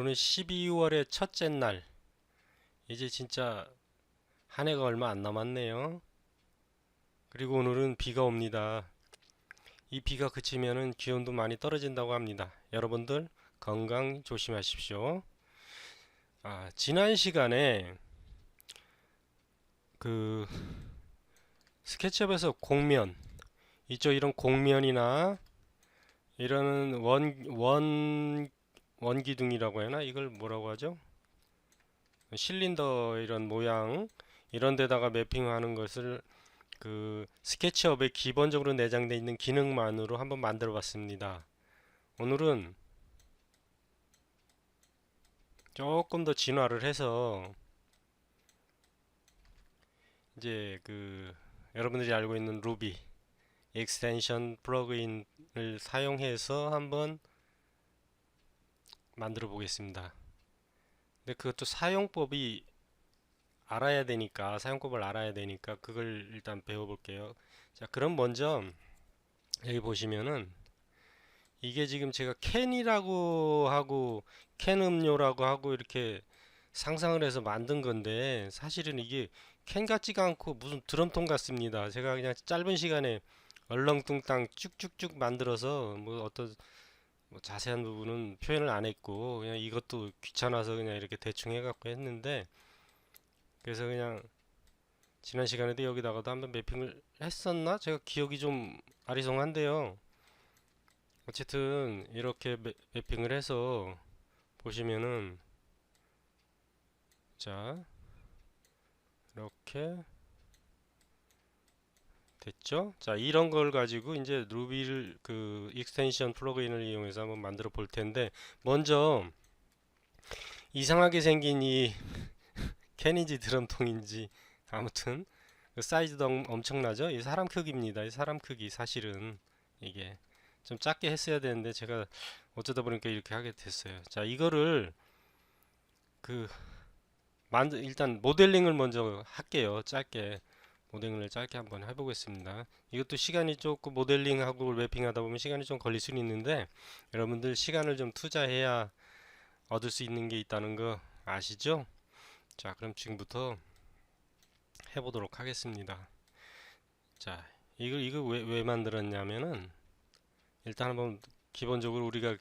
오늘은 12월의 첫째 날. 이제 진짜 한 해가 얼마 안 남았네요. 그리고 오늘은 비가 옵니다. 이 비가 그치면은 기온도 많이 떨어진다고 합니다. 여러분들 건강 조심하십시오. 아, 지난 시간에 그 스케치업에서 곡면 있죠? 이런 곡면이나 이런 원, 원, 원기둥이라고 해나? 이걸 뭐라고 하죠? 실린더 이런 모양 이런 데다가 매핑하는 것을 그 스케치업에 기본적으로 내장되어 있는 기능만으로 한번 만들어 봤습니다. 오늘은 조금 더 진화를 해서 이제 그 여러분들이 알고 있는 루비 익스텐션 플러그인을 사용해서 한번 만들어 보겠습니다. 근데 그것도 사용법이 알아야 되니까 사용법을 알아야 되니까 그걸 일단 배워볼게요. 자, 그럼 먼저 여기 보시면은 이게 지금 제가 캔이라고 하고 캔 음료라고 하고 이렇게 상상을 해서 만든 건데 사실은 이게 캔 같지가 않고 무슨 드럼통 같습니다. 제가 그냥 짧은 시간에 얼렁뚱땅 쭉쭉쭉 만들어서 뭐 어떤 뭐 자세한 부분은 표현을 안 했고 그냥 이것도 귀찮아서 그냥 이렇게 대충 해갖고 했는데 그래서 그냥 지난 시간에도 여기다가도 한번 매핑을 했었나? 제가 기억이 좀 아리송한데요. 어쨌든 이렇게 매, 매핑을 해서 보시면은 자 이렇게 됐죠? 자, 이런 걸 가지고 이제 루비를 그 익스텐션 플러그인을 이용해서 한번 만들어 볼 텐데 먼저 이상하게 생긴 이 캔인지 드럼통인지 아무튼 그 사이즈도 엄- 엄청나죠? 이 사람 크기입니다. 이 사람 크기 사실은 이게 좀 작게 했어야 되는데 제가 어쩌다 보니까 이렇게 하게 됐어요. 자, 이거를 그 만드 일단 모델링을 먼저 할게요. 짧게 모델링을 짧게 한번 해보겠습니다. 이것도 시간이 조금 모델링하고 랩핑하다 보면 시간이 좀 걸릴 수는 있는데 여러분들 시간을 좀 투자해야 얻을 수 있는 게 있다는 거 아시죠? 자, 그럼 지금부터 해보도록 하겠습니다. 자, 이걸 이거 왜, 왜 만들었냐면은 일단 한번 기본적으로 우리가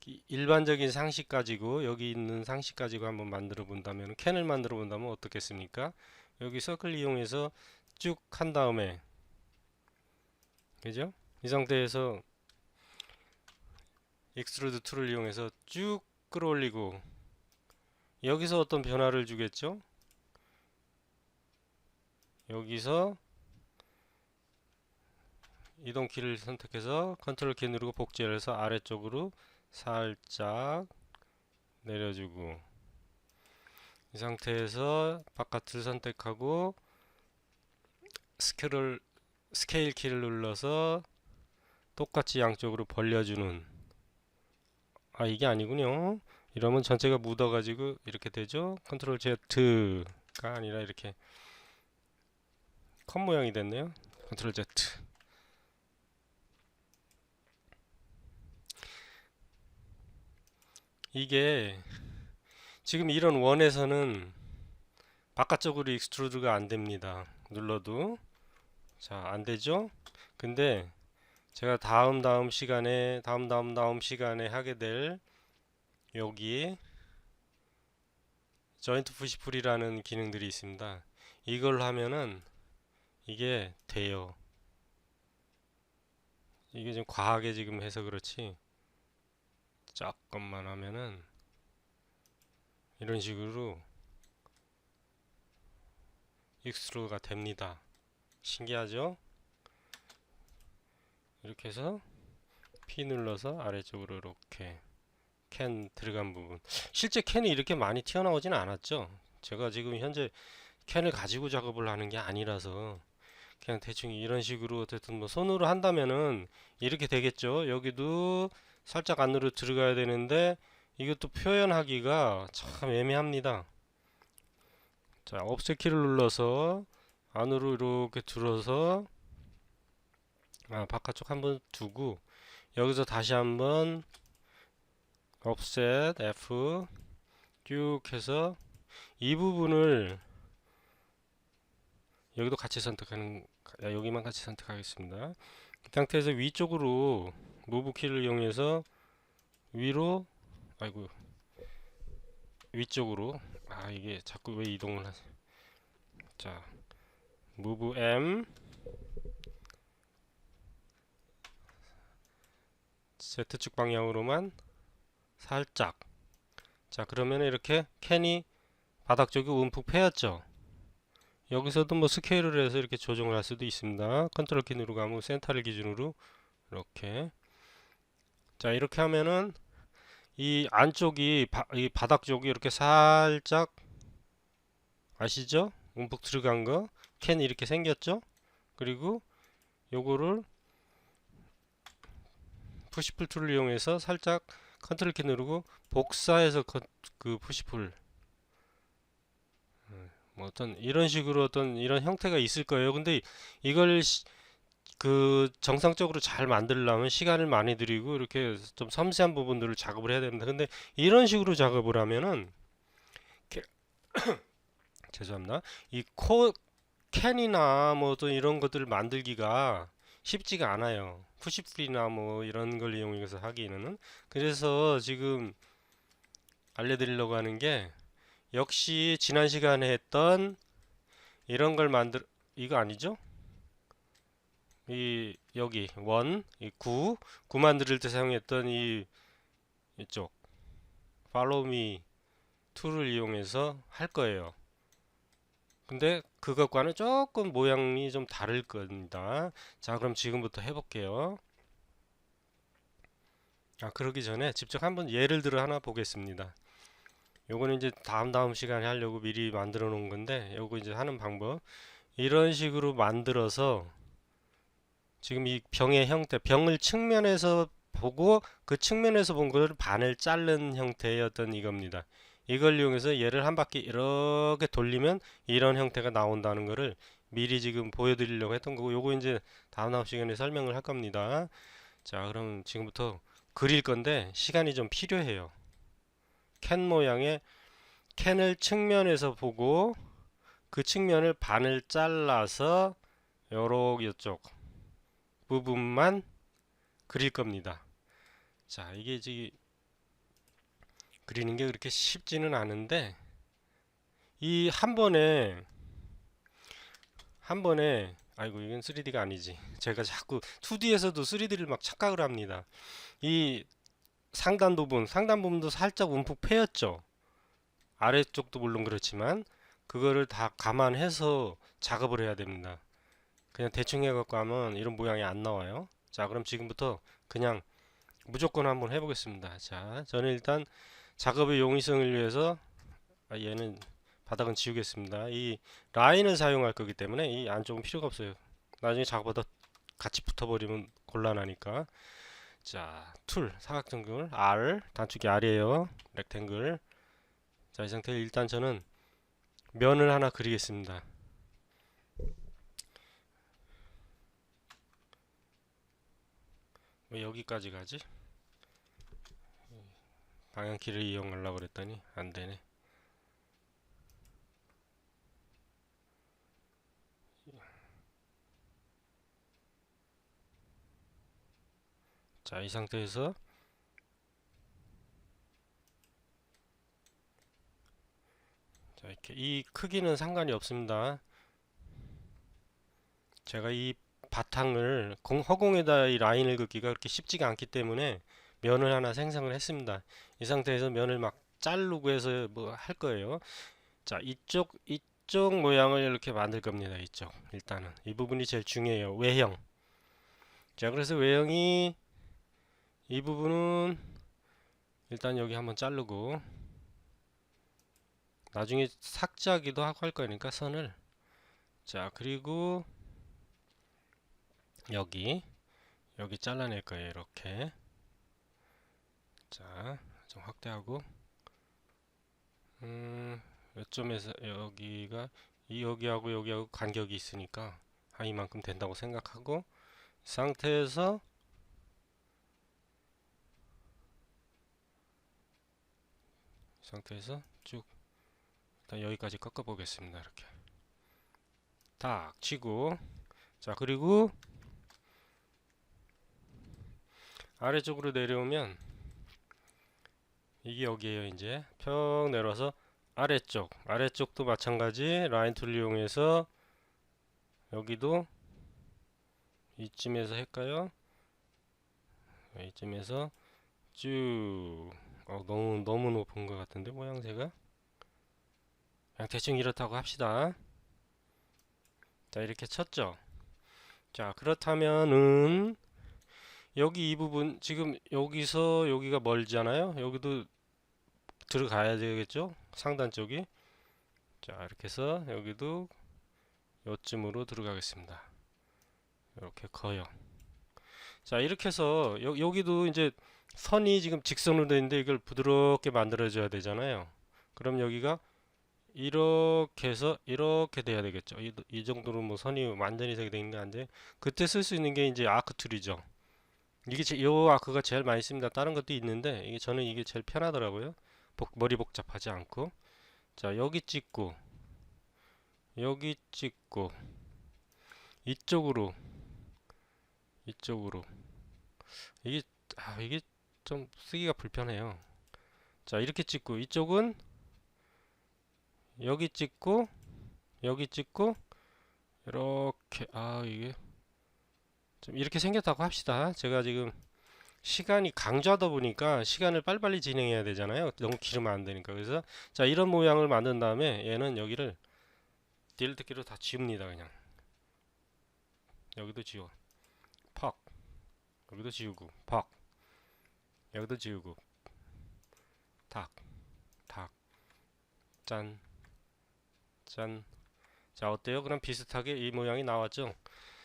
기- 일반적인 상식 가지고 여기 있는 상식 가지고 한번 만들어 본다면 캔을 만들어 본다면 어떻겠습니까? 여기 서클 이용해서 쭉 한 다음에 그죠? 이 상태에서 익스트루드 툴을 이용해서 쭉 끌어올리고 여기서 어떤 변화를 주겠죠? 여기서 이동 키를 선택해서 컨트롤 키 누르고 복제를 해서 아래쪽으로 살짝 내려주고 이 상태에서 바깥을 선택하고 스케일 스케일 키를 눌러서 똑같이 양쪽으로 벌려주는. 아 이게 아니군요. 이러면 전체가 묻어 가지고 이렇게 되죠? 컨트롤 Z가 아니라 이렇게 컷 모양이 됐네요. 컨트롤 Z. 이게 지금 이런 원에서는 바깥쪽으로 익스트루드가 안 됩니다. 눌러도 자, 안 되죠? 근데 제가 다음 다음 시간에 다음 다음 다음 시간에 하게 될 여기 저인트 푸시풀이라는 기능들이 있습니다. 이걸 하면은 이게 돼요. 이게 좀 과하게 지금 해서 그렇지 조금만 하면은 이런 식으로 익스트루가 됩니다. 신기하죠? 이렇게 해서 P 눌러서 아래쪽으로 이렇게 캔 들어간 부분 실제 캔이 이렇게 많이 튀어나오지는 않았죠 제가 지금 현재 캔을 가지고 작업을 하는 게 아니라서 그냥 대충 이런 식으로 어쨌든 뭐 손으로 한다면은 이렇게 되겠죠 여기도 살짝 안으로 들어가야 되는데 이것도 표현하기가 참 애매합니다 자 업셋 키를 눌러서 안으로 이렇게 들어서 아 바깥쪽 한번 두고 여기서 다시 한번 offset F 쭉 해서 이 부분을 여기도 같이 선택하는 아, 여기만 같이 선택하겠습니다. 이 상태에서 위쪽으로 무브 키를 이용해서 위로 아이고 위쪽으로. 아 이게 자꾸 왜 이동을 하지? 자 무브 M. Z축 방향으로만 살짝. 자 그러면 이렇게 캔이 바닥 쪽이 움푹 패였죠? 여기서도 뭐 스케일을 해서 이렇게 조정을 할 수도 있습니다. 컨트롤 키 누르고 가면 센터를 기준으로 이렇게. 자 이렇게 하면은 이 안쪽이 바, 이 바닥 쪽이 이렇게 살짝 아시죠? 움푹 들어간 거 캔이 이렇게 생겼죠? 그리고 요거를 푸시풀 툴을 이용해서 살짝 컨트롤 키 누르고 복사해서 컨- 그 푸시풀 음, 뭐 어떤 이런 식으로 어떤 이런 형태가 있을 거예요. 근데 이걸 시- 그 정상적으로 잘 만들려면 시간을 많이 들이고 이렇게 좀 섬세한 부분들을 작업을 해야 됩니다. 근데 이런 식으로 작업을 하면은 죄송합니다. 이 코 캔이나 뭐 어떤 이런 것들을 만들기가 쉽지가 않아요. 푸시풀이나 뭐 이런 걸 이용해서 하기에는 그래서 지금 알려드리려고 하는 게 역시 지난 시간에 했던 이런 걸 만들 이거 아니죠? 이 여기 원, 이 구, 구 만들 때 사용했던 이 이쪽 팔로우 미 툴을 이용해서 할 거예요. 근데 그것과는 조금 모양이 좀 다를 겁니다. 자, 그럼 지금부터 해볼게요. 아, 그러기 전에 직접 한번 예를 들어 하나 보겠습니다. 요거는 이제 다음 다음 시간에 하려고 미리 만들어 놓은 건데 요거 이제 하는 방법 이런 식으로 만들어서 지금 이 병의 형태 병을 측면에서 보고 그 측면에서 본 거를 반을 자른 어떤 이겁니다. 이걸 이용해서 얘를 한 바퀴 이렇게 돌리면 이런 형태가 나온다는 거를 미리 지금 보여드리려고 했던 거고 요거 이제 다음 다음 시간에 설명을 할 겁니다. 자 그럼 지금부터 그릴 건데 시간이 좀 필요해요. 캔 모양의 캔을 측면에서 보고 그 측면을 반을 잘라서 요렇 이쪽 부분만 그릴 겁니다. 자, 이게 지금 그리는 게 그렇게 쉽지는 않은데 이 한 번에 한 번에 아이고 이건 3D가 아니지. 제가 자꾸 2D에서도 3D를 막 착각을 합니다. 이 상단 부분, 상단 부분도 살짝 움푹 패였죠. 아래쪽도 물론 그렇지만 그거를 다 감안해서 작업을 해야 됩니다. 그냥 대충 해갖고 하면 이런 모양이 안 나와요. 자, 그럼 지금부터 그냥 무조건 한번 해보겠습니다. 자, 저는 일단 작업의 용이성을 위해서 아, 얘는 바닥은 지우겠습니다. 이 라인을 사용할 거기 때문에 이 안쪽은 필요가 없어요. 나중에 작업하다 같이 붙어버리면 곤란하니까. 자, 툴 사각정글 R 단축키 R이에요. 렉탱글. 자, 이 상태에 일단 저는 면을 하나 그리겠습니다. 왜 여기까지 가지? 방향키를 이용하려고 그랬더니 안 되네. 자, 이 상태에서 자, 이렇게 이 크기는 상관이 없습니다. 제가 이 바탕을 공, 허공에다 이 라인을 긋기가 그렇게 쉽지가 않기 때문에 면을 하나 생성을 했습니다. 이 상태에서 면을 막 자르고 해서 뭐 할 거예요. 자, 이쪽 이쪽 모양을 이렇게 만들 겁니다. 이쪽 일단은 이 부분이 제일 중요해요. 외형. 자, 그래서 외형이 이 부분은 일단 여기 한번 자르고 나중에 삭제하기도 하고 할 거니까 선을 자 그리고 여기 여기 잘라낼 거예요 이렇게. 자 좀 확대하고. 음 요점에서 여기가 이 여기하고 여기하고 간격이 있으니까 한 이만큼 된다고 생각하고 이 상태에서 이 상태에서 쭉 일단 여기까지 꺾어 보겠습니다 이렇게. 딱 치고. 자 그리고 아래쪽으로 내려오면 이게 여기에요 이제. 평 내려와서 아래쪽 아래쪽도 마찬가지 라인 툴 이용해서 여기도 이쯤에서 할까요 이쯤에서 쭉. 어, 너무 너무 높은 것 같은데 모양새가? 그냥 대충 이렇다고 합시다. 자 이렇게 쳤죠? 자 그렇다면은 여기 이 부분 지금 여기서 여기가 멀잖아요. 여기도 들어가야 되겠죠? 상단 쪽이. 자 이렇게 해서 여기도 요쯤으로 들어가겠습니다. 이렇게 커요 자 이렇게 해서 여, 여기도 이제 선이 지금 직선으로 되어 있는데 이걸 부드럽게 만들어 줘야 되잖아요. 그럼 여기가 이렇게 해서 이렇게 돼야 되겠죠. 이, 이 정도로 뭐 선이 완전히 되게 되는 게 아닌데 그때 쓸 수 있는 게 이제 아크 툴이죠 이게 제, 요 아크가 제일 많이 씁니다. 다른 것도 있는데 이게 저는 이게 제일 편하더라고요. 복, 머리 복잡하지 않고. 자 여기 찍고. 여기 찍고. 이쪽으로. 이쪽으로. 이게 아 이게 좀 쓰기가 불편해요. 자 이렇게 찍고. 이쪽은 여기 찍고 여기 찍고. 이렇게. 아 이게 좀 이렇게 생겼다고 합시다. 제가 지금 시간이 강조하다 보니까 시간을 빨리빨리 진행해야 되잖아요. 너무 길으면 안 되니까. 그래서 자 이런 모양을 만든 다음에 얘는 여기를 딜트 키로 다 지웁니다 그냥. 여기도 지워. 퍽. 여기도 지우고 퍽. 여기도 지우고. 탁 탁 짠. 짠. 자, 어때요? 그럼 비슷하게 이 모양이 나왔죠?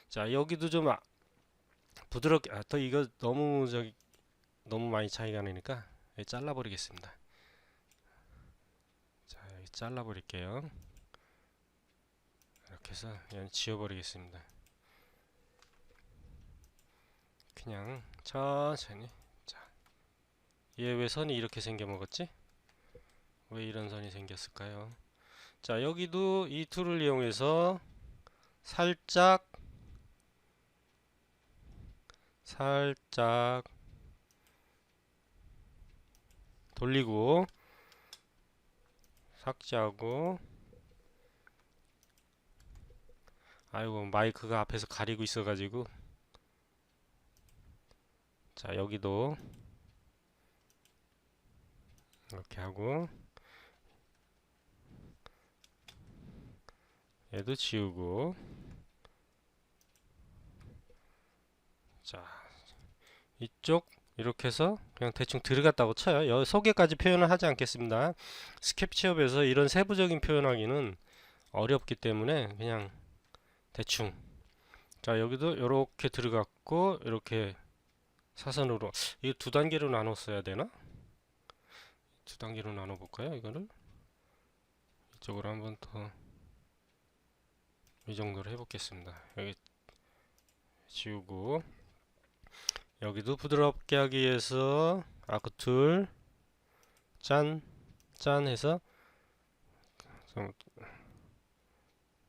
자, 여기도 좀 아, 부드럽게, 아, 또 이거 너무 저기, 너무 많이 차이가 나니까 잘라버리겠습니다. 자, 여기 잘라버릴게요. 이렇게 해서 그냥 지워버리겠습니다. 그냥 천천히. 자, 얘 왜 선이 이렇게 생겨 먹었지? 왜 이런 선이 생겼을까요? 자 여기도 이 툴을 이용해서 살짝 살짝 돌리고 삭제하고. 아이고 마이크가 앞에서 가리고 있어 가지고. 자 여기도 이렇게 하고. 얘도 지우고. 자 이쪽 이렇게 해서 그냥 대충 들어갔다고 쳐요. 여 소개까지 표현을 하지 않겠습니다. 스케치업에서 이런 세부적인 표현하기는 어렵기 때문에 그냥 대충. 자 여기도 이렇게 들어갔고 이렇게 사선으로 이거 두 단계로 나눴어야 되나? 두 단계로 나눠 볼까요 이거를? 이쪽으로 한번 더 이 정도로 해보겠습니다. 여기 지우고 여기도 부드럽게 하기 위해서 아크 툴 짠, 짠 해서 좀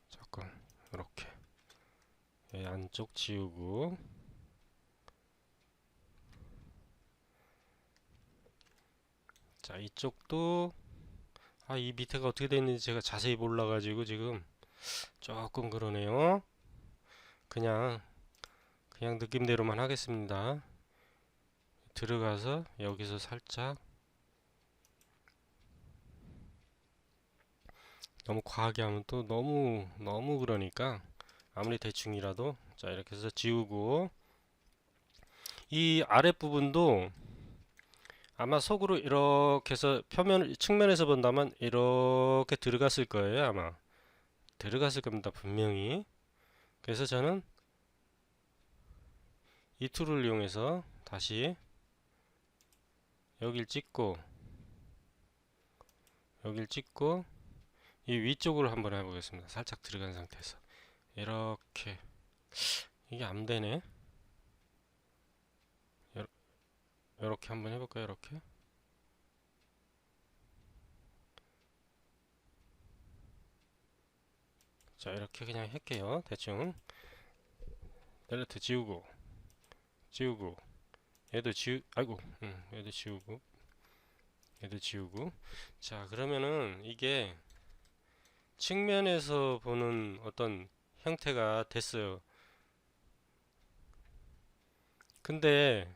잠깐 이렇게 이 안쪽 지우고 자 이쪽도 아 이 밑에가 어떻게 되어 있는지 제가 자세히 몰라 가지고 지금 조금 그러네요. 그냥 그냥 느낌대로만 하겠습니다. 들어가서 여기서 살짝 너무 과하게 하면 또 너무 너무 그러니까 아무리 대충이라도 자 이렇게 해서 지우고 이 아랫부분도 아마 속으로 이렇게 해서 표면 측면에서 본다면 이렇게 들어갔을 거예요 아마 들어갔을 겁니다. 분명히. 그래서 저는 이 툴을 이용해서 다시 여길 찍고 여길 찍고 이 위쪽으로 한번 해보겠습니다. 살짝 들어간 상태에서 이렇게 이게 안 되네. 이렇게 한번 해볼까요? 이렇게 자 이렇게 그냥 할게요. 대충 델레트 지우고 지우고 얘도 지우 아이고 음, 얘도 지우고 얘도 지우고. 자 그러면은 이게 측면에서 보는 어떤 형태가 됐어요. 근데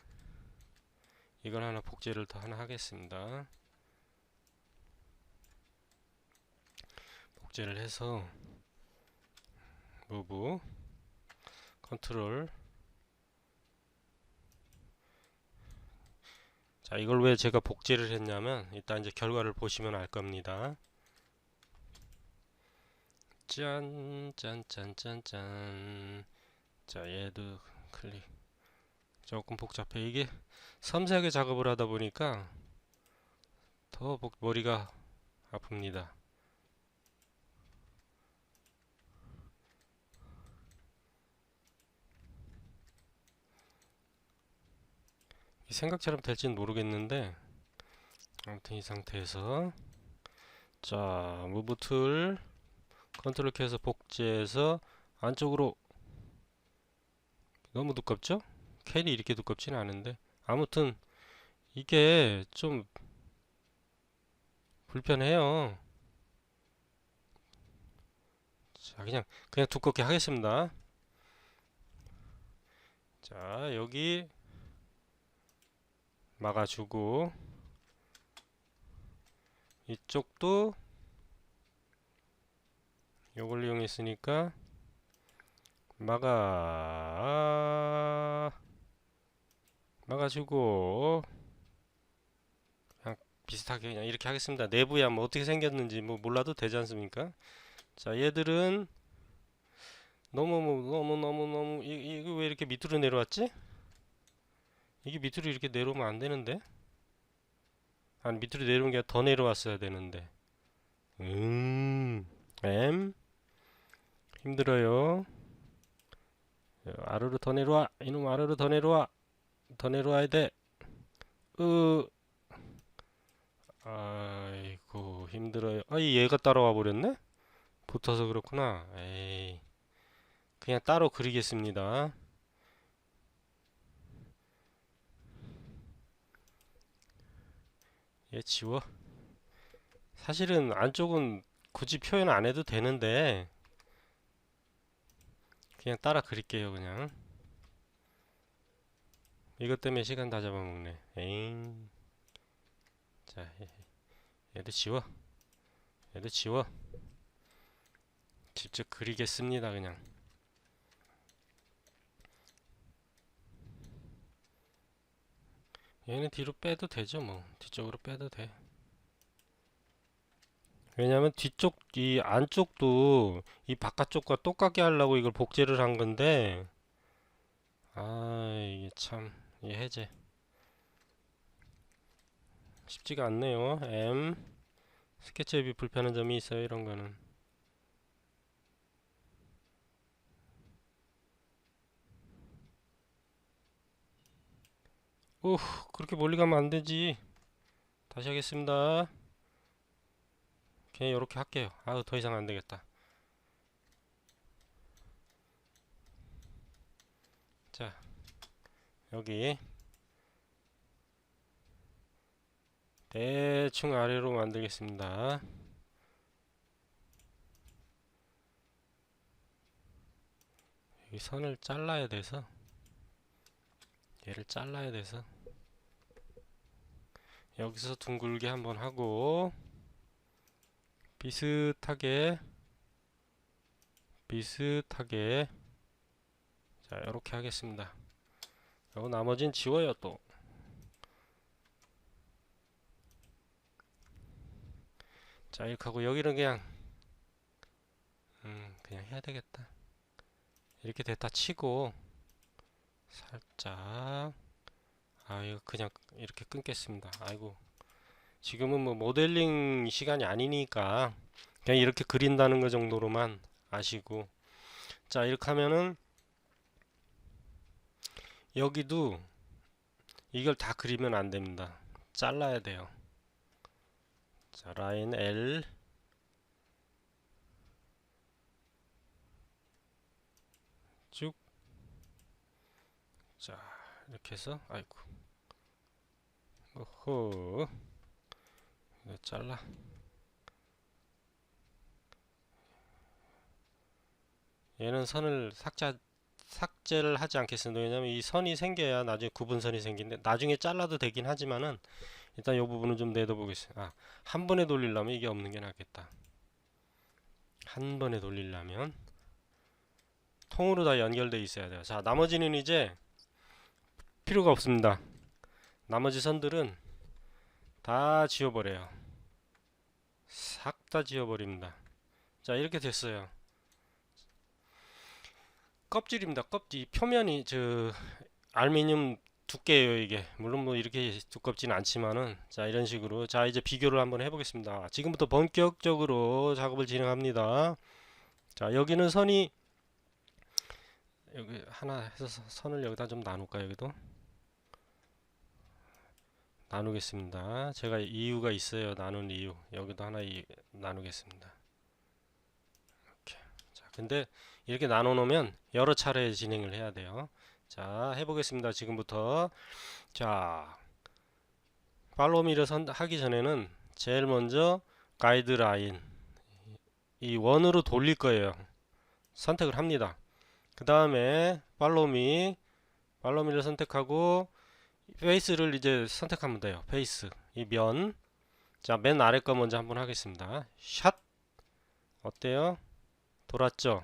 이걸 하나 복제를 더 하나 하겠습니다. 복제를 해서 무브 컨트롤 자 이걸 왜 제가 복제를 했냐면 이따 이제 결과를 보시면 알 겁니다. 짠 짠 짠 짠짠. 자 얘도 클릭. 조금 복잡해. 이게 섬세하게 작업을 하다 보니까 더 복- 머리가 아픕니다 이 생각처럼 될지는 모르겠는데 아무튼 이 상태에서 자 무브 툴 컨트롤 키에서 복제해서 안쪽으로. 너무 두껍죠? 캔이 이렇게 두껍지는 않은데. 아무튼 이게 좀 불편해요. 자 그냥 그냥 두껍게 하겠습니다. 자 여기 막아주고 이쪽도 요걸 이용했으니까 막아 막아주고 그냥 비슷하게 그냥 이렇게 하겠습니다. 내부야 뭐 어떻게 생겼는지 뭐 몰라도 되지 않습니까? 자 얘들은 너무 뭐 너무 너무 너무 이, 이거 왜 이렇게 밑으로 내려왔지 이게 밑으로 이렇게 내려오면 안 되는데? 아니 밑으로 내려온 게 더 내려왔어야 되는데. 음 M. 힘들어요. 야, 아래로 더 내려와. 이놈 아래로 더 내려와. 더 내려와야 돼. 으. 아이고 힘들어요. 아이 얘가 따라와 버렸네? 붙어서 그렇구나. 에이. 그냥 따로 그리겠습니다 얘 지워. 사실은 안쪽은 굳이 표현 안 해도 되는데 그냥 따라 그릴게요 그냥. 이것 때문에 시간 다 잡아먹네. 에잉. 자 얘- 얘도 지워. 얘도 지워. 직접 그리겠습니다 그냥 얘는 뒤로 빼도 되죠 뭐. 뒤쪽으로 빼도 돼. 왜냐면 뒤쪽 이 안쪽도 이 바깥쪽과 똑같게 하려고 이걸 복제를 한 건데 아 이게 참 이 해제. 쉽지가 않네요. M. 스케치 앱이 불편한 점이 있어요 이런 거는 오 그렇게 멀리 가면 안 되지. 다시 하겠습니다. 그냥 이렇게 할게요. 아우 더 이상 안 되겠다. 자 여기. 대충 아래로 만들겠습니다. 여기 선을 잘라야 돼서 얘를 잘라야 돼서 여기서 둥글게 한번 하고 비슷하게 비슷하게. 자 이렇게 하겠습니다. 그리고 나머진 지워요 또. 자, 이렇게 하고 여기는 그냥 음, 그냥 해야 되겠다. 이렇게 됐다 치고 살짝 아 이거 그냥 이렇게 끊겠습니다. 아이고. 지금은 뭐 모델링 시간이 아니니까 그냥 이렇게 그린다는 것 정도로만 아시고. 자 이렇게 하면은 여기도 이걸 다 그리면 안 됩니다. 잘라야 돼요. 자 라인 L. 쭉자 이렇게 해서 아이고. 오호 이거 잘라 얘는 선을 삭제 삭제를 하지 않겠습니다. 왜냐면 이 선이 생겨야 나중에 구분선이 생기는데 나중에 잘라도 되긴 하지만은 일단 이 부분은 좀 내둬보겠습니다. 아, 한 번에 돌리려면 이게 없는 게 낫겠다. 한 번에 돌리려면 통으로 다 연결돼 있어야 돼요. 자, 나머지는 이제 필요가 없습니다. 나머지 선들은 다 지워버려요. 싹 다 지워버립니다. 자, 이렇게 됐어요. 껍질입니다. 껍질 표면이 저 알루미늄 두께예요 이게 물론 뭐 이렇게 두껍지는 않지만은 자 이런 식으로 자 이제 비교를 한번 해보겠습니다. 지금부터 본격적으로 작업을 진행합니다. 자 여기는 선이 여기 하나 해서 선을 여기다 좀 나눌까 여기도 나누겠습니다. 제가 이유가 있어요. 나눈 이유 여기도 하나 이, 나누겠습니다. 이렇게 자 근데 이렇게 나눠 놓으면 여러 차례 진행을 해야 돼요. 자, 해보겠습니다. 지금부터. 자, 팔로미를 선, 하기 전에는 제일 먼저 가이드라인 이 원으로 돌릴 거예요. 선택을 합니다. 그 다음에 팔로미 팔로미를 선택하고 페이스를 이제 선택하면 돼요. 페이스 이 면. 자, 맨 아래 거 먼저 한번 하겠습니다. 샷 어때요? 돌았죠?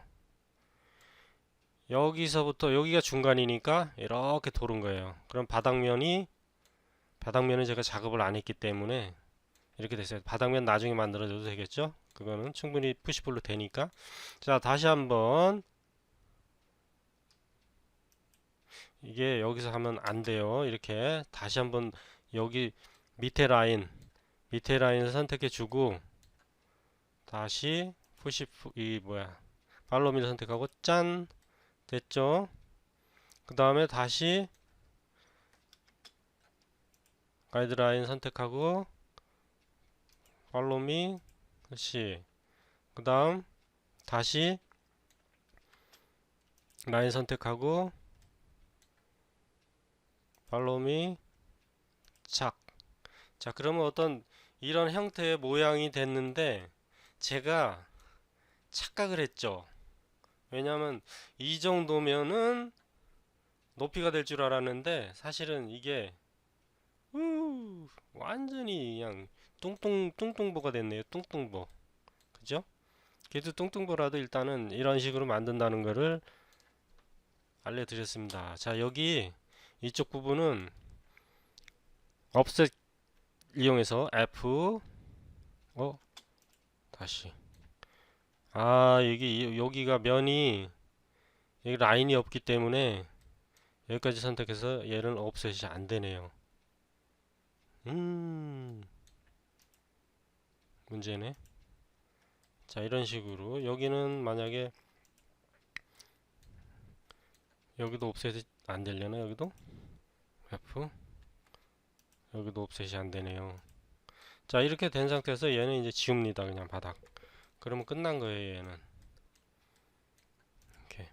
여기서부터 여기가 중간이니까 이렇게 도는 거예요. 그럼 바닥면이 바닥면은 제가 작업을 안 했기 때문에 이렇게 됐어요. 바닥면 나중에 만들어줘도 되겠죠? 그거는 충분히 푸시풀로 되니까. 자, 다시 한번 이게 여기서 하면 안 돼요. 이렇게 다시 한번 여기 밑에 라인 밑에 라인을 선택해 주고 다시 푸시 이 뭐야 팔로미를 선택하고 짠 됐죠? 그 다음에 다시 가이드라인 선택하고 팔로미 그렇지 그 다음 다시 라인 선택하고 팔로미 착. 자 그러면 어떤 이런 형태의 모양이 됐는데 제가 착각을 했죠 왜냐하면 이 정도면은 높이가 될 줄 알았는데 사실은 이게 우 완전히 그냥 뚱뚱 뚱뚱보가 됐네요. 뚱뚱보. 그죠? 그래도 뚱뚱보라도 일단은 이런 식으로 만든다는 거를 알려드렸습니다. 자 여기 이쪽 부분은 offset 이용해서 F 어 다시 아 여기 여기가 면이 여기 라인이 없기 때문에 여기까지 선택해서 얘는 옵셋이 안 되네요. 음 문제네. 자 이런 식으로 여기는 만약에 여기도 옵셋이 안 되려나 여기도? F? 여기도 옵셋이 안 되네요. 자 이렇게 된 상태에서 얘는 이제 지웁니다 그냥 바닥. 그러면 끝난 거예요 얘는. 이렇게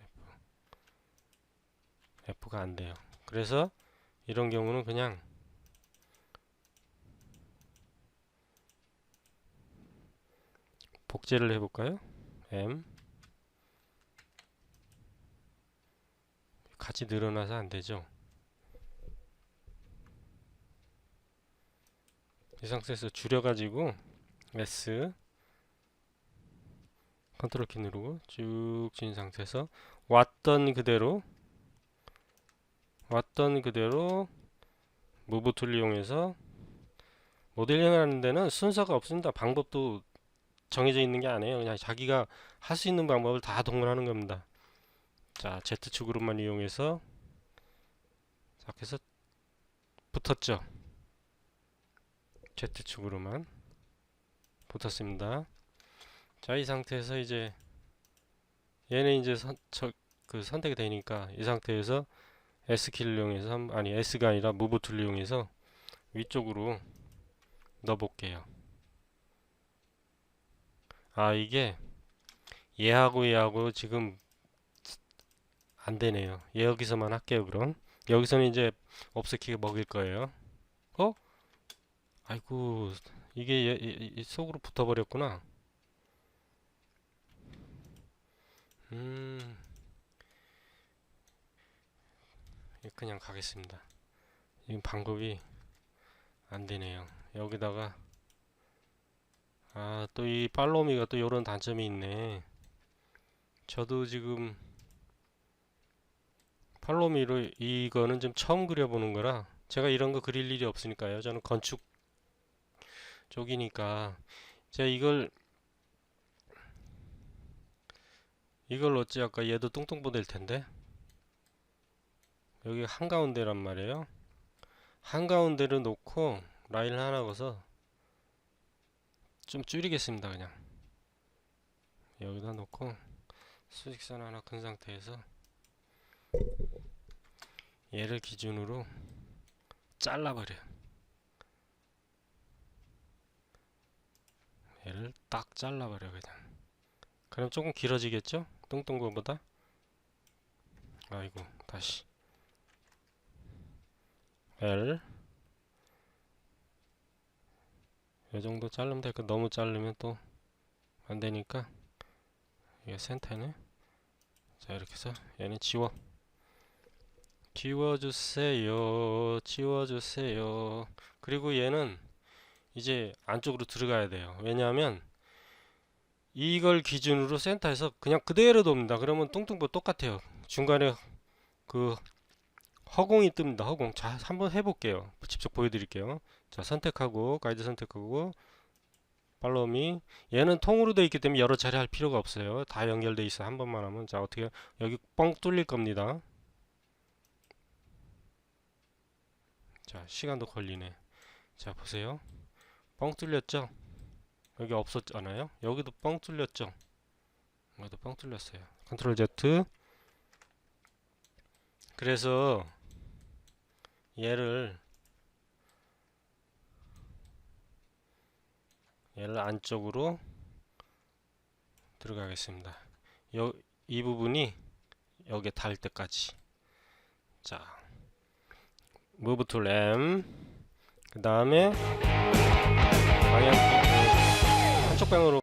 F. F가 안 돼요. 그래서 이런 경우는 그냥 복제를 해볼까요? M 같이 늘어나서 안 되죠 이 상태에서 줄여가지고 S 컨트롤 키 누르고 쭉 진 상태에서 왔던 그대로 왔던 그대로 무브 툴 이용해서 모델링 하는 데는 순서가 없습니다. 방법도 정해져 있는 게 아니에요. 그냥 자기가 할 수 있는 방법을 다 동원하는 겁니다. 자, Z축으로만 이용해서 자, 그래서 붙었죠. Z축으로만 붙었습니다. 자, 이 상태에서 이제 얘는 이제 선, 저, 그 선택이 되니까 이 상태에서 S키를 이용해서 아니 S가 아니라 무브 툴을 이용해서 위쪽으로 넣어 볼게요. 아, 이게 얘하고 얘하고 지금 안 되네요. 여기서만 할게요, 그럼. 여기서는 이제 없애키가 먹일 거예요. 어? 아이고, 이게 얘- 얘- 얘 속으로 붙어버렸구나. 음, 그냥 가겠습니다. 이 방법이 안 되네요. 여기다가 아, 또 이 팔로미가 또 이런 단점이 있네. 저도 지금 팔로미로 이거는 좀 처음 그려보는 거라 제가 이런 거 그릴 일이 없으니까요. 저는 건축 쪽이니까 제가 이걸 이걸 어찌 할까 얘도 뚱뚱보 될 텐데 여기 한가운데란 말이에요. 한가운데를 놓고 라인을 하나 그어서 좀 줄이겠습니다 그냥 여기다 놓고 수직선 하나 큰 상태에서 얘를 기준으로 잘라버려. 얘를 딱 잘라버려 그냥. 그럼 조금 길어지겠죠? 뚱뚱거보다? 아이고 다시. L. 이 정도 자르면 될거. 너무 자르면 또 안되니까. 이게 센터네. 자 이렇게 해서 얘는 지워 지워주세요 지워주세요. 그리고 얘는 이제 안쪽으로 들어가야 돼요. 왜냐하면 이걸 기준으로 센터에서 그냥 그대로 돕니다. 그러면 뚱뚱보 똑같아요. 중간에 그 허공이 뜹니다. 허공. 자 한번 해볼게요. 직접 보여드릴게요. 자 선택하고 가이드 선택하고 팔로미. 얘는 통으로 되어 있기 때문에 여러 차례 할 필요가 없어요. 다 연결돼 있어 한 번만 하면. 자 어떻게 여기 뻥 뚫릴 겁니다 자 시간도 걸리네. 자 보세요. 뻥 뚫렸죠? 여기 없었잖아요? 여기도 뻥 뚫렸죠? 여기도 뻥 뚫렸어요. 컨트롤 Z. 그래서 얘를 얘를 안쪽으로 들어가겠습니다. 여, 이 부분이 여기에 닿을 때까지. 자, move to 램. 그 다음에 방향 한쪽 방향으로